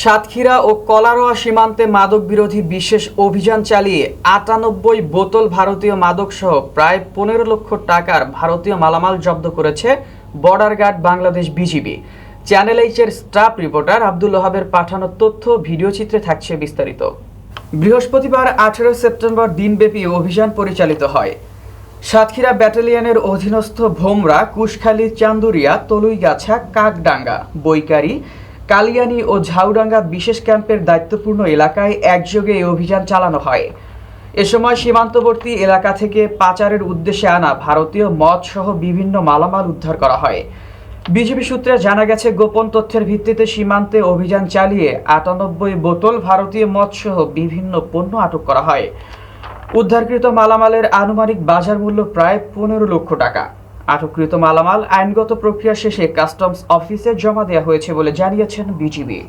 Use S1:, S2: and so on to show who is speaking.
S1: সাতক্ষীরা ও কলারোয়া সীমান্তে মাদক বিরোধী বিশেষ অভিযান চালিয়ে আটানব্বই বোতল ভারতীয় মাদক সহ প্রায় পনেরো লক্ষ টাকার ভারতীয় মালামাল জব্দ করেছে border guard Bangladesh BGB. Channel এইচের staff reporter Abdul ওহাবের পাঠানো তথ্য ভিডিও চিত্রে থাকছে বিস্তারিত। বৃহস্পতিবার আঠেরো সেপ্টেম্বর দিনব্যাপী অভিযান পরিচালিত হয়। সাতক্ষীরা ব্যাটালিয়নের অধীনস্থ ভোমরা, কুশখালী, চান্দুরিয়া, তলুইগাছা, কাকডাঙ্গা, বৈকারি কালিয়ানি ও ঝাউডাঙ্গা বিশেষ ক্যাম্পের দায়িত্বপূর্ণ এলাকায় একযোগে এই অভিযান চালানো হয়। এ সময় সীমান্তবর্তী এলাকা থেকে পাচারের উদ্দেশ্যে আনা ভারতীয় মদ সহ বিভিন্ন মালামাল উদ্ধার করা হয়। বিজেপি সূত্রে জানা গেছে, গোপন তথ্যের ভিত্তিতে সীমান্তে অভিযান চালিয়ে আটানব্বই বোতল ভারতীয় মদ সহ বিভিন্ন পণ্য আটক করা হয়। উদ্ধারকৃত মালামালের আনুমানিক বাজার মূল্য প্রায় পনেরো লক্ষ টাকা। আটককৃত মালামাল আইনগত প্রক্রিয়া শেষে কাস্টমস অফিসে জমা দেওয়া হয়েছে বলে জানিয়েছেন বিজিবি।